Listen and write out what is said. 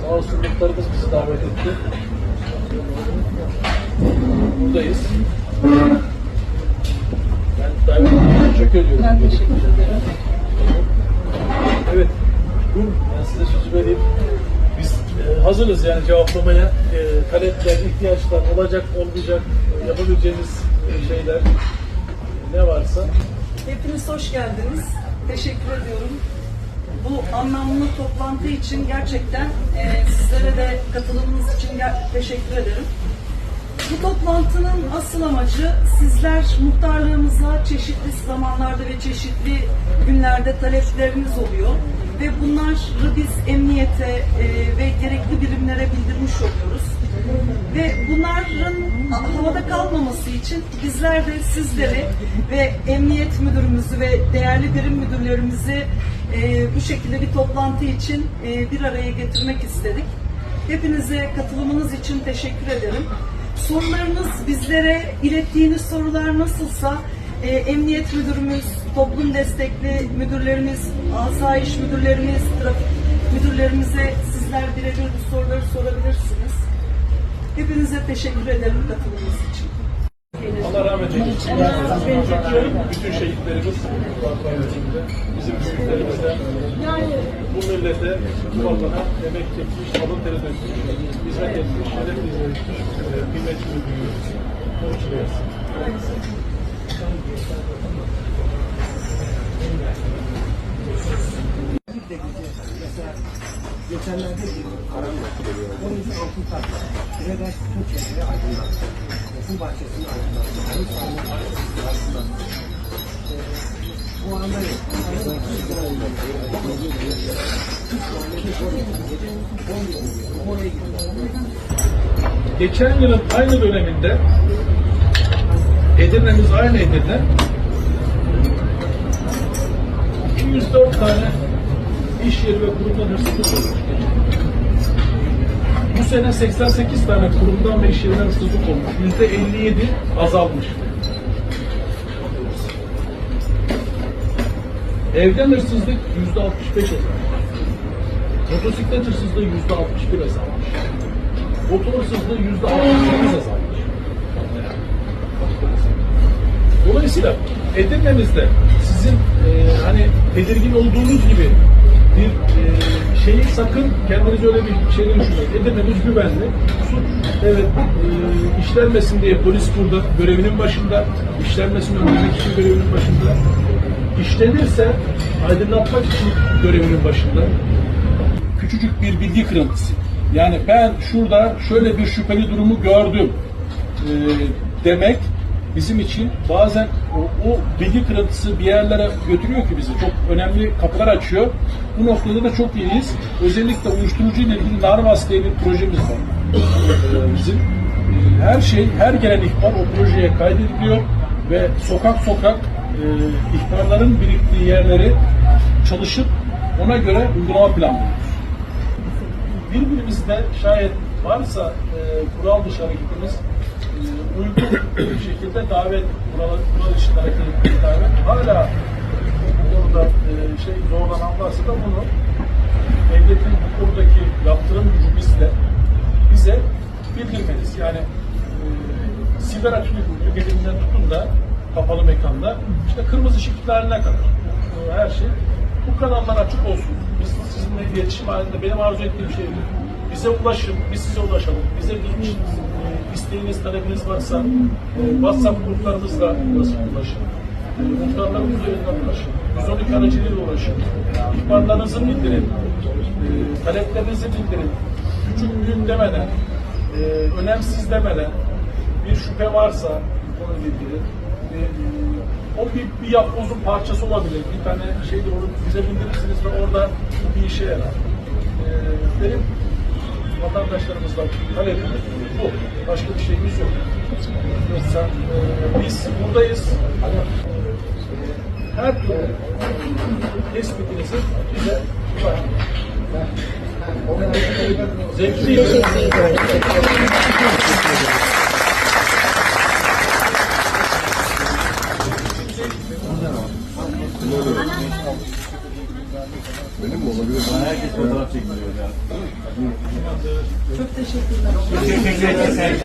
Sağ olsun muhtarımız bizi davet etti. Buradayız. Ben davet ettiğiniz için teşekkür ediyorum. Ben teşekkür ederim. Evet. Buyurun ben size sözü vereyim. Biz e, hazırız yani cevaplamaya. E, talepler, ihtiyaçlar, olacak, olmayacak, e, yapabileceğimiz e, şeyler e, ne varsa. Hepiniz hoş geldiniz. Teşekkür ediyorum. Bu anlamlı toplantı için gerçekten e, sizlere de katılımınız için teşekkür ederim. Bu toplantının asıl amacı sizler muhtarlığımıza çeşitli zamanlarda ve çeşitli günlerde talepleriniz oluyor. Ve bunları biz emniyete e, havada kalmaması için bizler de sizleri ve emniyet müdürümüzü ve değerli birim müdürlerimizi e, bu şekilde bir toplantı için e, bir araya getirmek istedik. Hepinize katılımınız için teşekkür ederim. Sorularınız bizlere ilettiğiniz sorular nasılsa e, emniyet müdürümüz, toplum destekli müdürlerimiz, asayiş müdürlerimiz, trafik müdürlerimize sizler birebir bu soruları sorabilirsiniz. Hepinize teşekkür ederim katılımınız için. Allah rahmet eylesin. Bütün şehitlerimiz. Bizim büyüklerimizden bu millete, bu vatana emek çekmiş, alın teri dökmüş, hizmet etmiş, şeref hizmet etmiş, kıymetini duyuyoruz. Onun için versin. Mesela geçenlerde bir karanlık Onun için altın tatlı. Bize de tüm şehri aydınlattı. Okul bahçesini aydınlattı. Onun sağlığı aydınlattı. Ee, Bu anda yok. Geçen yılın aynı döneminde Edirne'miz aynı Edirne 204 tane iş yeri ve kurumdan hırsızlık olmuş. Bu sene 88 tane kurumdan ve iş yerinden hırsızlık olmuş. Yüzde 57 azalmış. Evden hırsızlık yüzde 65 azalmış. Motosiklet hırsızlığı yüzde 61 azalmış. Motor hırsızlığı yüzde 68 azalmış. Dolayısıyla Edirne'mizde sizin e, hani tedirgin olduğunuz gibi şeyi sakın kendiniz öyle bir şey düşünmeyin. Edirne'miz güvenli. Evet e, işlenmesin diye polis burada görevinin başında, işlenmesin önlemek için görevinin başında. İşlenirse aydınlatmak için görevinin başında küçücük bir bilgi kırıntısı. Yani ben şurada şöyle bir şüpheli durumu gördüm e, demek bizim için bazen o, o bilgi kırıntısı bir yerlere götürüyor ki bizi. Çok önemli kapılar açıyor. Bu noktada da çok iyiyiz. Özellikle uyuşturucu ile ilgili Narvas diye bir projemiz var. E, bizim E, her şey, her gelen ihbar o projeye kaydediliyor ve sokak sokak e, ihbarların biriktiği yerleri çalışıp ona göre uygulama planlıyoruz birbirimizde şayet varsa e, kural dışı hareketimiz e, uygun şekilde davet, kural, kural dışı hareket ettiğimiz davet hala konuda e, şey zorlanan varsa da bunu devletin bu konudaki yaptırım gücü bizle bize bildirmeniz. Yani e, açık tüketiminden tutun da kapalı mekanda işte kırmızı ihlaline kadar e, her şey bu kanallar açık olsun. Biz sizinle iletişim halinde benim arzu ettiğim şey. Bize ulaşın, biz size ulaşalım. Bize bir e, isteğiniz, talebiniz varsa e, WhatsApp gruplarımızla ulaşın. E, muhtarlarımız üzerinden ulaşın. 112 aracılığıyla ulaşın. İhbarlarınızı bildirin. E, taleplerinizi bildirin. Küçük büyük demeden, e, önemsiz demeden bir şüphe varsa onu bildirin. E, o bir, bir yapbozun parçası olabilir. Bir tane şeydir onu bize bildirirsiniz ve orada bu bir işe yarar. Ee, benim vatandaşlarımızdan talebim bu. Başka bir şeyimiz yok. Yoksa e, biz buradayız. Her türlü tespitinizi bize. Benim mi olabilir? Herkes fotoğraf çekiliyor ya. Çok teşekkürler.